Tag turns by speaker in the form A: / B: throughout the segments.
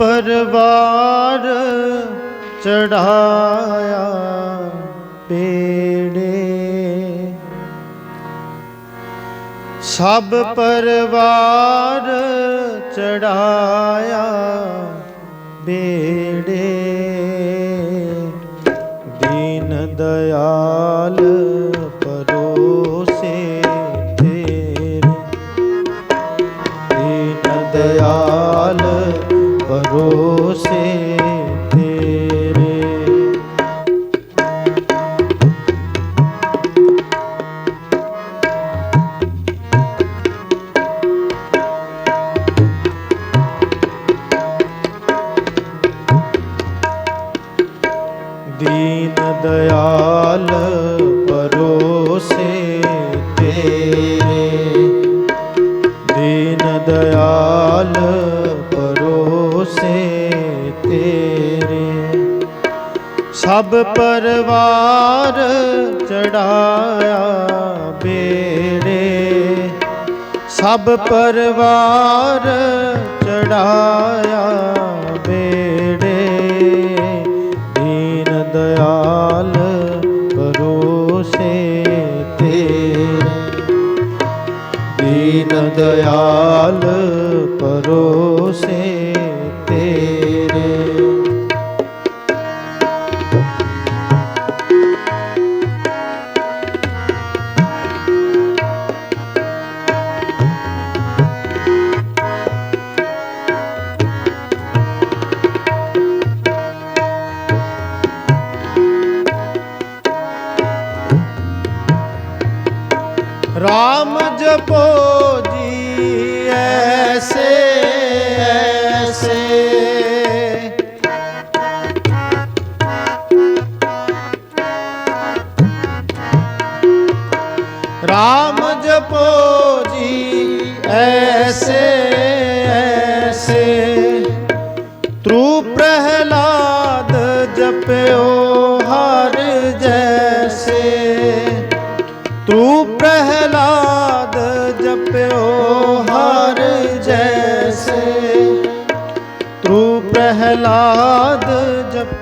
A: ਪਰਵਾਰ ਚੜਾਇਆ ਪੇੜੇ। ਸਭ ਪਰਵਾਰ ਚੜਾਇਆ ਬੇੜੇ ਸਭ ਪਰਵਾਰ ਚੜਾਇਆ ਬੇੜੇ। ਸਭ ਪਰਵਾਰ ਚੜਾਇਆ ਬੇੜੇ। ਦੀਨ ਦਇਆਲ ਪਰੋਸੇ ਤੇਰੇ। ਦੀਨ ਦਇਆਲ ਰਾਮ ਜਪੋ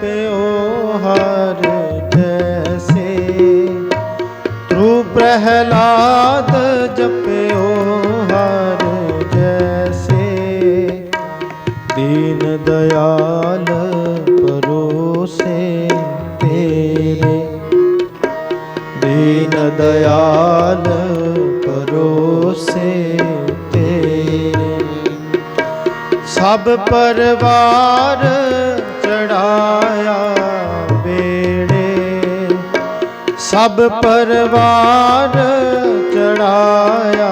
A: ਪਿਓ ਹਰ ਜੈਸੇ। ਤੂੰ ਪ੍ਰਹਿਲਾਦ ਜਪਿਓ ਹਰ ਜੈਸੇ। ਦੀਨ ਦਇਆਲ ਪਰੋਸੇ ਤੇਰੇ। ਦੀਨ ਦਇਆਲ ਪਰੋਸੇ ਤੇਰੇ। ਸਭ ਪਰਵਾਰ ਸਭ ਪਰਵਾਰ ਚੜਾਇਆ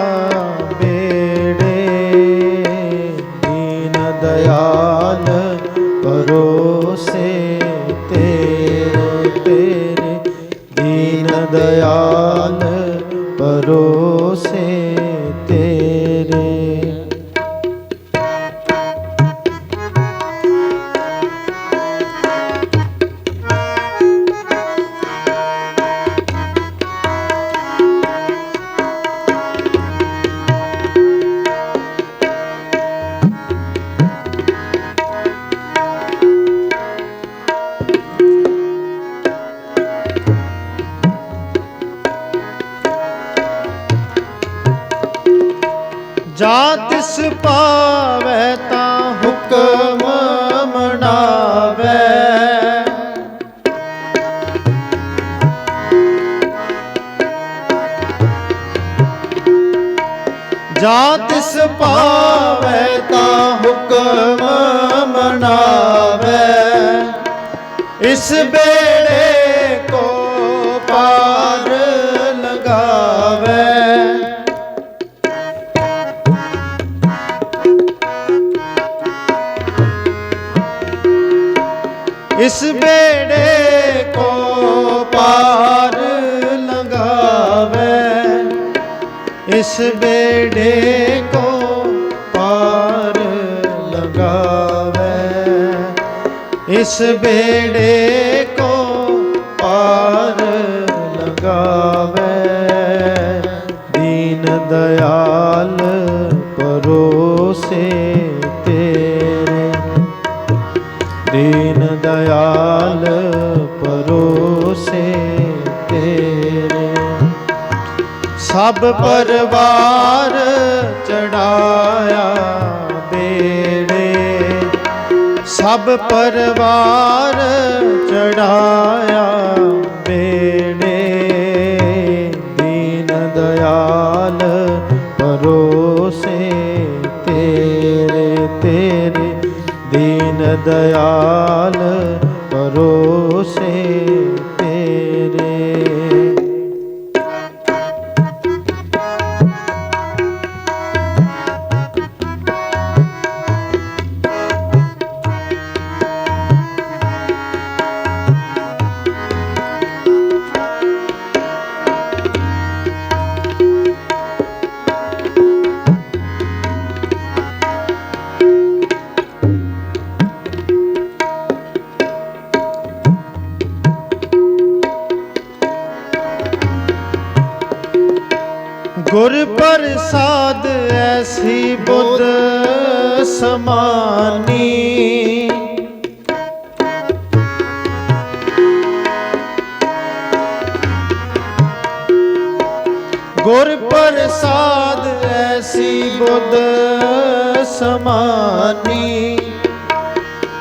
A: ਬੇੜੇ ਕੋ ਪਾਰ ਲਗਾਵੇ ਇਸ ਬੇੜੇ ਕੋ ਪਾਰ ਲਗਾਵੇ ਇਸ ਬੇੜੇ ਕੋ ਪਾਰ ਲਗਾਵੇ ਦੀਨ ਦਇਆਲ ਸਭ ਪਰਵਾਰ ਚੜਾਇਆ ਬੇੜੇ। ਸਭ ਪਰਵਾਰ ਚੜਾਇਆ ਬੇੜੇ। ਦੀਨ ਦਇਆਲ ਪਰੋਸੇ ਤੇਰੇ ਤੇਰੇ। ਦੀਨ ਦਇਆਲ ਪਰੋਸੇ ਗੁਰ ਪ੍ਰਸਾਦ ਐਸੀ ਬੁੱਧ ਸਮਾਨੀ। ਗੁਰ ਪ੍ਰਸਾਦ ਐਸੀ ਬੁੱਧ ਸਮਾਨੀ।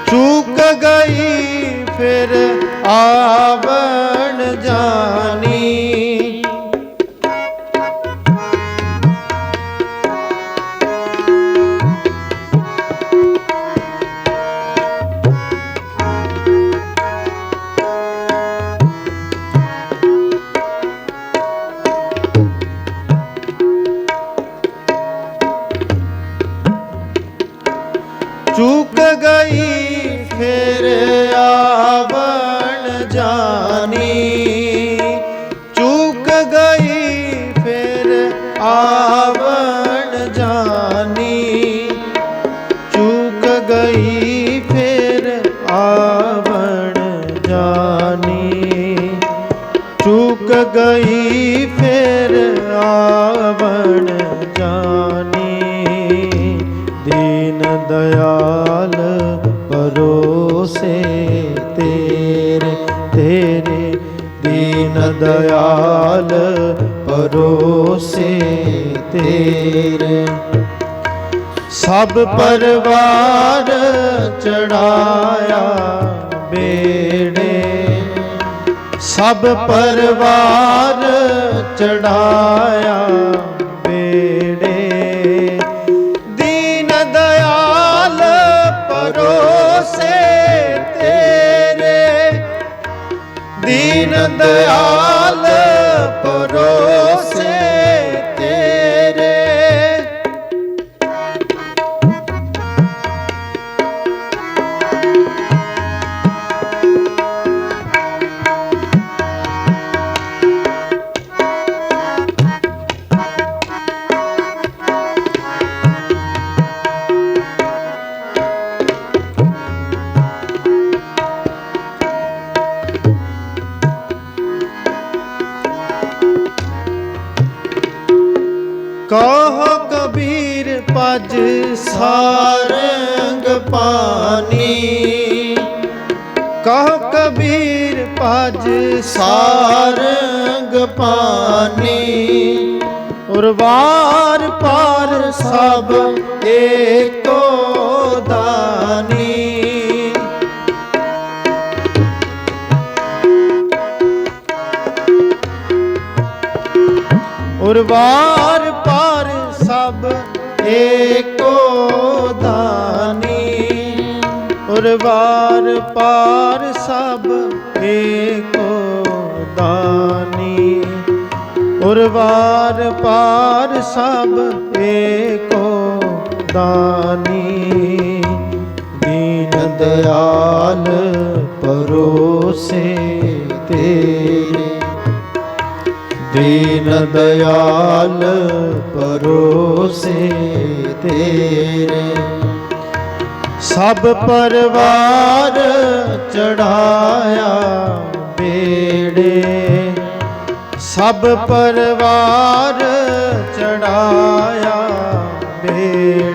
A: ਚੂਕ ਗਈ ਫਿਰ ਆਵਣ ਜਾਣੀ ਚੁੱਕ ਗਈ ਤੇਰੇ। ਸਭ ਪਰਵਾਰ ਚੜਾਇਆ ਬੇੜੇ ਸਭ ਪਰਵਾਰ ਪਾਨੀ ਕਹ ਕਬੀਰ ਪਜ ਸਾਰੰਗ ਪਾਨੀ ਉਰਵਾਰ ਪਾਰ ਸਭ ਏਕੋ ਦਾਨੀ। ਉਰਵਾਰ ਉਰਵਾਰ ਪਾਰ ਸਭ ਏਕੋ ਦਾਨੀ। ਉਰਵਾਰ ਪਾਰ ਸਭ ਏਕੋ ਦਾਨੀ। ਦੀਨ ਦਇਆਲ ਪਰੋਸੇ ਤੇਰੇ। ਦੀਨ ਦਇਆਲ ਪਰੋਸੇ ਤੇਰੇ। ਸਭ ਪਰਵਾਰ ਚੜਾਇਆ ਬੇੜੇ। ਸਭ ਪਰਵਾਰ ਚੜਾਇਆ ਬੇੜੇ।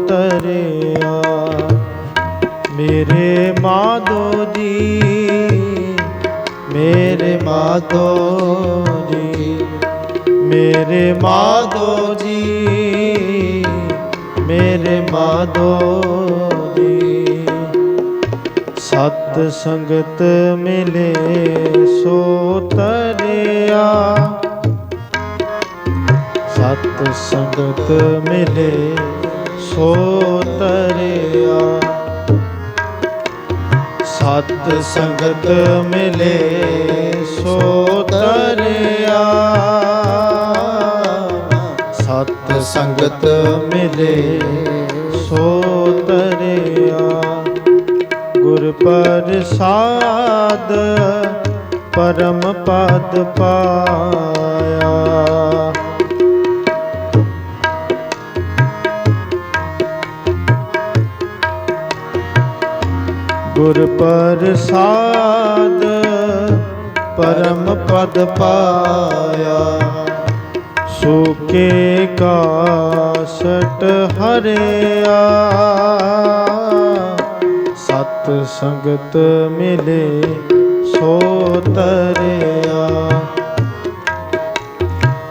A: ਮੇਰੇ ਮਾਧੋ ਜੀ, ਮੇਰੇ ਮਾਧੋ ਜੀ, ਮੇਰੇ ਮਾਧੋ ਜੀ, ਮੇਰੇ ਮਾਧੋ ਜੀ। ਸਤ ਸੰਗਤ ਮਿਲੇ ਸੋ ਤਰਿਆ। ਸਤ ਸੰਗਤ ਮਿਲੇ ਸੋ ਤਰਿਆ। ਸਤ ਸੰਗਤ ਮਿਲੇ ਸੋ ਤਰਿਆ। ਸਤ ਸੰਗਤ ਮਿਲੇ ਸੋ ਤਰਿਆ। ਗੁਰ ਪ੍ਰਸਾਦ ਪਰਮ ਪਦ ਪਾਇਆ। ਗੁਰ ਪ੍ਰਸਾਦ ਪਰਮ ਪਦ ਪਾਇਆ। ਸੋਕੇ ਕਾਸਟ ਹਰਿਆ। ਸਤ ਸੰਗਤ ਮਿਲੇ ਸੋ ਤਰਿਆ।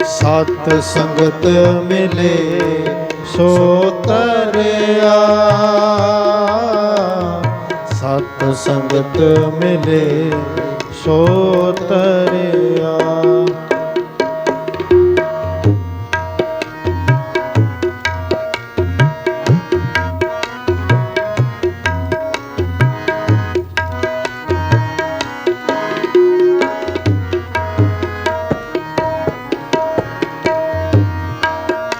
A: ਸਤ ਸੰਗਤ ਮਿਲੇ ਸੋ ਤਰਿਆ। ਸਤ ਸੰਗਤ ਮਿਲੇ ਸੋ ਤਰਿਆ।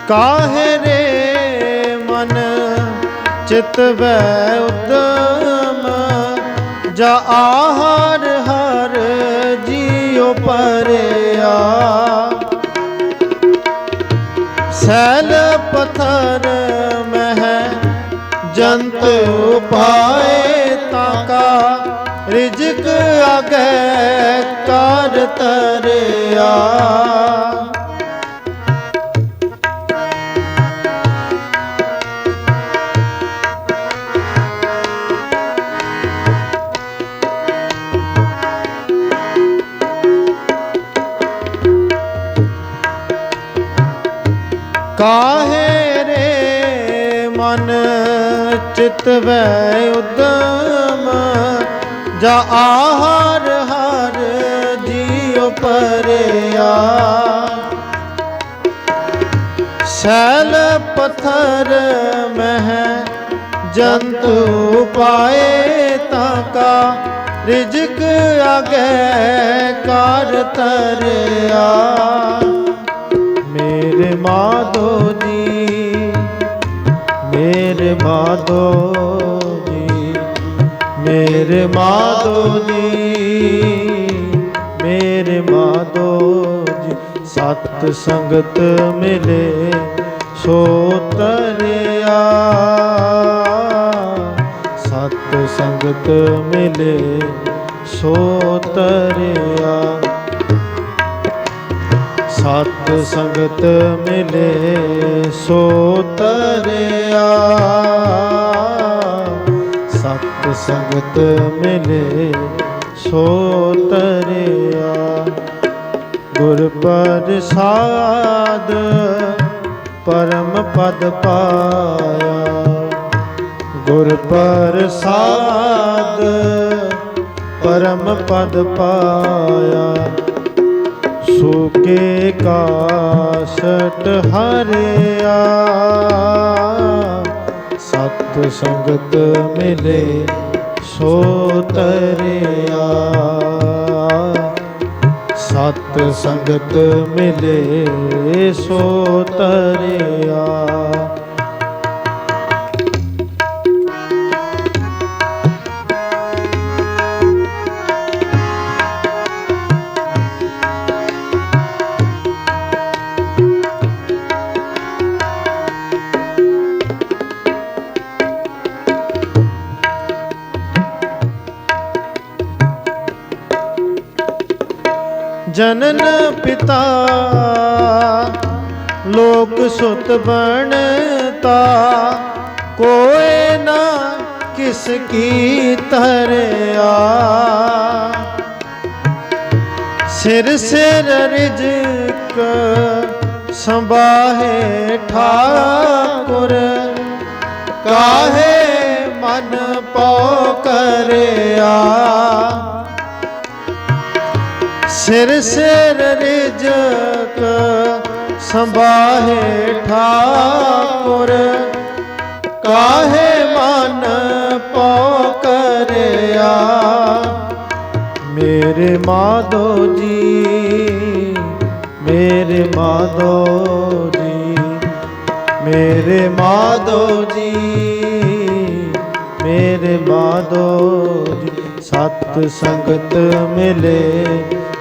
A: ਕਾਹਰੇ ਮਨ ਚਿਤ ਵੈ ਉਦਮ? ਜਾ ਆਹਰ ਹਰ ਜੀਉ ਪਰਿਆ। ਸੈਲ ਪਥਰ ਮਹਿ ਜੰਤ ਉਪਾਏ ਤਾਕਾ, ਰਿਜਕ ਆਗੇ ਕਰ ਤਰਿਆ। ਕਾਹੇ ਰੇ ਮਨ ਚਿਤ ਵੈ ਉਦਮ? ਜਾ ਆਹਰ ਹਰ ਜੀਉ ਪਰਿਆ। ਸੈਲ ਪਥਰ ਮਹਿ ਜੰਤੂ ਪਾਏ ਤਾਂ ਕਾ, ਰਿਜਕ ਆਗੇ ਕਰ ਤਰਿਆ। ਮੇਰੇ ਮਾਧੋ ਜੀ ਮੇਰੇ ਮਾਧੋ ਜੀ ਮੇਰੇ ਮਾਧੋ ਜੀ ਮੇਰੇ ਮਾਧੋ ਜੀ ਸਤ ਸੰਗਤ ਮਿਲੇ ਸੋ ਤਰਿਆ ਸਤ ਸੰਗਤ ਮਿਲੇ ਸੋ ਤਰਿਆ ਸਤ ਸੰਗਤ ਮਿਲੇ, ਸੋ ਤਰਿਆ। ਸਤ ਸੰਗਤ ਮਿਲੇ, ਸੋ ਤਰਿਆ। ਗੁਰ ਪ੍ਰਸਾਦ ਪਰਮ ਪਦ ਪਾਇਆ। ਗੁਰ ਪ੍ਰਸਾਦ ਪਰਮ ਪਦ ਪਾਇਆ। ਸੁਕੇ ਕਾਸ਼ਟ ਹਰਿਆ। ਸਤ ਸੰਗਤ ਮਿਲੇ ਸੋ ਤਰਿਆ। ਸਤ ਸੰਗਤ ਮਿਲੇ ਸੋ ਤਰਿਆ। ਜਨਨ ਪਿਤਾ। ਲੋਕ ਸੁਤ ਬਣਤਾ। ਕੋਏ ਨਾ ਕਿਸ ਕੀ ਤਰਿਆ ਸਿਰ ਸਿਰ ਰਿਜਕ ਸੰਭਾਹੇ ਠਾਕੁਰ। ਕਾਹੇ ਮਨ ਪਉ ਕਰਿਆ। ਸਿਰ ਸਿਰ ਰਿਜਕ ਸੰਭਾਹੇ ਠਾਕੁਰ, ਕਾਹੇ ਮਨ ਪਉ ਕਰਿਆ ਮੇਰੇ ਮਾਧੋ ਜੀ, ਮੇਰੇ ਮਾਧੋ ਜੀ, ਮੇਰੇ ਮਾਧੋ ਜੀ, ਮੇਰੇ ਮਾਧੋ ਜੀ, ਸਤ ਸੰਗਤ ਮਿਲੇ।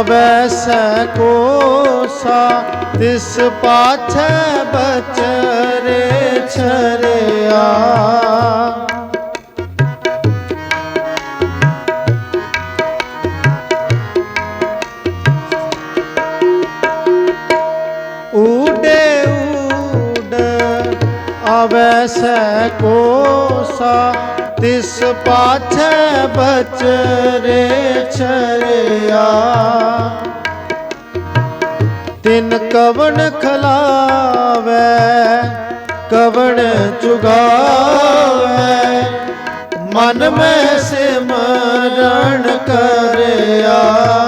A: ਆਵੈ ਸੈ ਕੋਸਾ ਤਿਸ ਪਾਛੈ ਬਚਰੇ ਛਰਿਆ। ਊਡੇ ਊਡ ਆਵੈ ਸੈ ਕੋਸਾ ਤਿਸ ਪਾਛੈ ਬਚਰੇ ਛਰਿਆ। ਤਿਨ ਕਵਣ ਖਲਾਵੇ ਕਵਣ ਚੁਗਾਵੇ। ਮਨ ਮੈਂ ਸਿਮਰਨ ਕਰਿਆ।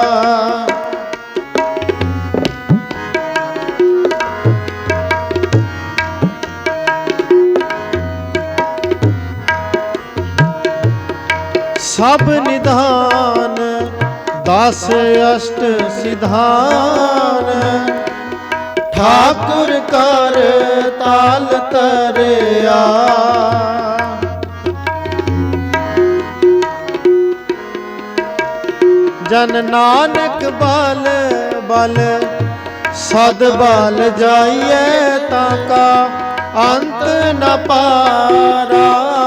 A: ਸਭ ਨਿਧਾਨ, ਦਸ ਅਸ਼ਟ ਸਿਧਾਨ। ਠਾਕੁਰ ਕਰ ਤਾਲ ਤਰਿਆ। ਜਨ ਨਾਨਕ ਬਲ ਬਲ, ਸਦ ਬਲ ਜਾਈਏ ਤਾਂ ਕਾ ਅੰਤ ਨ ਪਾਰਾਵਰਿਆ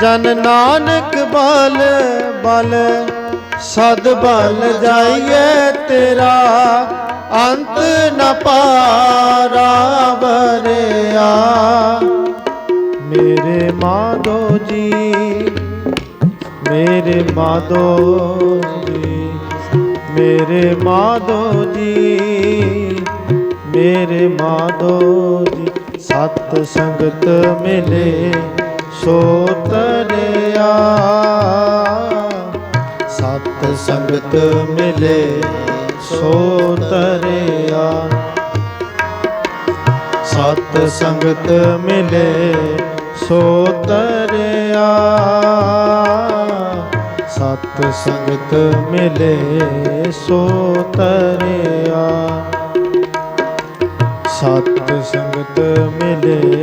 A: ਜਨ ਨਾਨਕ ਬਲ ਬਲ, ਸਦ ਬਲ ਜਾਈਏ ਤੇਰਾ, ਅੰਤ ਨ ਪਾਰਾ ਬਰਿਆ ਮੇਰੇ ਮਾਧੋ ਜੀ, ਮੇਰੇ ਮਾਧੋ ਜੀ, ਮੇਰੇ ਮਾਧੋ ਜੀ, ਮੇਰੇ ਮਾਧੋ ਜੀ, ਸਤ ਸੰਗਤ ਮਿਲੇ। ਸੋ ਤਰਿਆ ਸਤ ਸੰਗਤ ਮਿਲੇ ਸੋ ਤਰਿਆ ਸਤ ਸੰਗਤ ਮਿਲੇ ਸੋ ਤਰਿਆ ਸਤ ਸੰਗਤ ਮਿਲੇ ਸੋ ਤਰਿਆ ਸਤ ਸੰਗਤ ਮਿਲੇ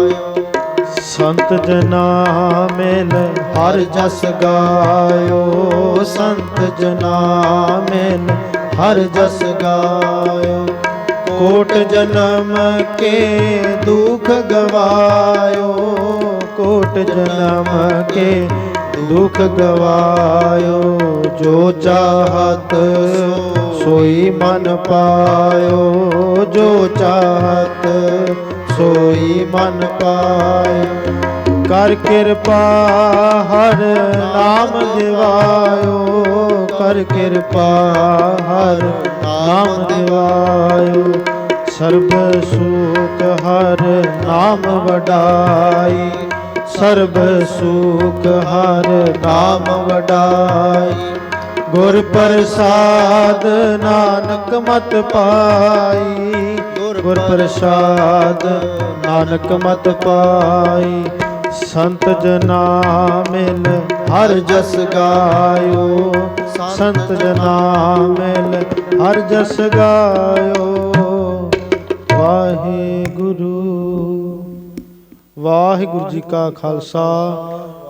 A: ਸੰਤ ਜਨਾ ਮੇਲ ਹਰ ਜਸ ਗਾਇਓ। ਸੰਤ ਜਨਾ ਮੇਲ ਹਰ ਜਸ ਗਾਇਓ। ਕੋਟ ਜਨਮ ਕੇ ਦੁਖ ਗਵਾਇਓ। ਕੋਟ ਜਨਮ ਕੇ ਦੁਖ ਗਵਾਇਓ। ਜੋ ਚਾਹਤ ਸੋਈ ਮਨ ਪਾਇਓ। ਜੋ ਚਾਹਤ ਸੋਈ ਮਨ ਪਾਇਓ ਕਰ ਕਿਰਪਾ ਹਰ ਨਾਮ ਦਿਵਾਇਓ, ਕਰ ਕਿਰਪਾ ਹਰ ਨਾਮ ਦਿਵਾਇਓ। ਸਰਬ ਸੁਖ ਹਰ ਨਾਮ ਵਡਾਈ, ਸਰਬ ਸੁਖ ਹਰ ਨਾਮ ਵਡਾਈ। ਗੁਰ ਪ੍ਰਸਾਦ ਨਾਨਕ ਮਤ ਪਾਈ। ਗੁਰ ਪ੍ਰਸਾਦ ਨਾਨਕ ਮਤ ਪਾਈ। ਸੰਤ ਜਨਾ ਮਿਲ ਹਰ ਜਸ ਗਾਇਓ। ਸੰਤ ਜਨਾ ਮਿਲ ਹਰ ਜਸ ਗਾਇਓ। ਵਾਹਿਗੁਰੂ। ਵਾਹਿਗੁਰੂ ਜੀ ਕਾ ਖਾਲਸਾ।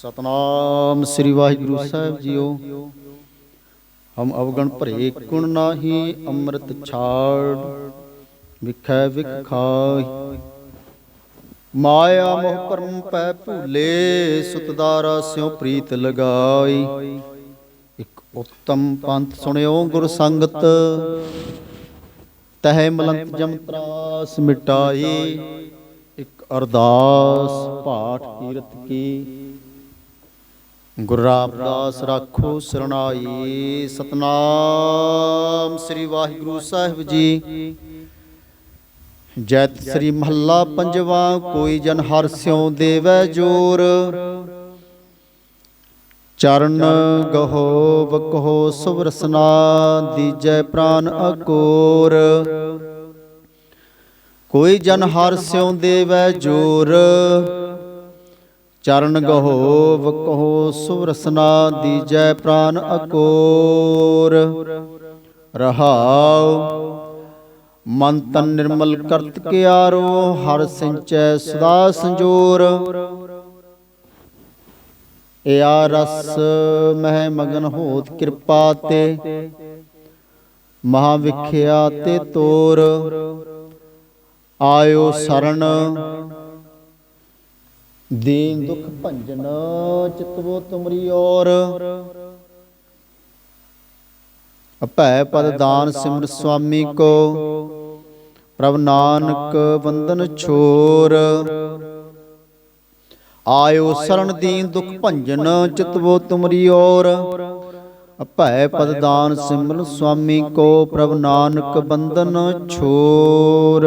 B: ਸਤਨਾਮ ਸ੍ਰੀ ਵਾਹਿਗੁਰੂ ਸਾਹਿਬ ਜੀਓ। ਹਮ ਅਵਗਣ ਭਰੇ ਕੁਣ ਨਾਹੀ, ਅੰਮ੍ਰਿਤ ਛਾੜ, ਵਿਖੈ ਵਿਖ ਮਾਇਆ ਮੋਹ ਪਰਮ ਪੈ ਭੂਲੇ, ਸੁਤਦਾਰਾ ਸਿਉ ਪ੍ਰੀਤ ਲਗਾਈ। ਇੱਕ ਉੱਤਮ ਪੰਥ ਸੁਣਿਓ ਗੁਰ ਸੰਗਤ, ਤਹਿ ਮਲੰਤ ਜਮ ਤਰਾਸ ਮਿਟਾਈ। ਇੱਕ ਅਰਦਾਸ ਪਾਠ ਕੀਰਤ ਕੀ। ਗੁਰੂ ਰਾਮਦਾਸ ਰਾਖੋ ਸਰਣਾਈ। ਸਤਨਾਮ ਸ੍ਰੀ ਵਾਹਿਗੁਰੂ ਸਾਹਿਬ ਜੀ। ਜੈਤ ਸ੍ਰੀ ਮਹੱਲਾ ਪੰਜਵਾ, ਕੋਈ ਜਨ ਹਰ ਸਿਉ ਦੇਵੈ ਜੋਰ। ਚਰਨ ਗਹੋ ਬਕਹੋ ਸੁਵਰਸਨਾ ਦੀਜੈ ਪ੍ਰਾਨ ਅਕੋਰ। ਕੋਈ ਜਨ ਹਰ ਸਿਉ ਦੇਵੈ ਜੋਰ। ਚਰਨ ਗਹੋ ਬਕਹੋ ਸੁਵਰਸਨਾ ਦੀਜੈ ਪ੍ਰਾਨ ਅਕੋਰ। ਰਹਾਉ, ਮਨ ਤਨ ਨਿਰਮਲ ਕਰਤ ਕਿਆਰੋ, ਹਰ ਸਿੰਚੈ ਸਦਾ ਸੰਜੋਰ। ਇਆ ਰਸ ਮਹਿ ਮਗਨ ਹੋਤ ਕਿਰਪਾ ਤੇ, ਮਹਾ ਵਿਖਿਆ ਤੇ ਤੋਰ। ਆਇਓ ਸਰਣ ਦੀਨ ਦੁਖ ਭੰਜਨ ਚਿਤਵੋ ਤੁਮਰੀ ਔਰ। ਅਭੈ ਪਦ ਦਾਨ ਸਿਮਰ ਸੁਆਮੀ ਕੋ। ਪ੍ਰਭ ਨਾਨਕ ਵੰਦਨ ਛੋਰ। ਆਇਓ ਸਰਣ ਦੀਨ ਦੁਖ ਭੰਜਨ ਚਿਤਵੋ ਤੁਮਰੀ ਔਰ। ਅਭੈ ਪਦ ਦਾਨ ਸਿਮਰ ਸੁਆਮੀ ਕੋ। ਪ੍ਰਭ ਨਾਨਕ ਬੰਦਨ ਛੋਰ।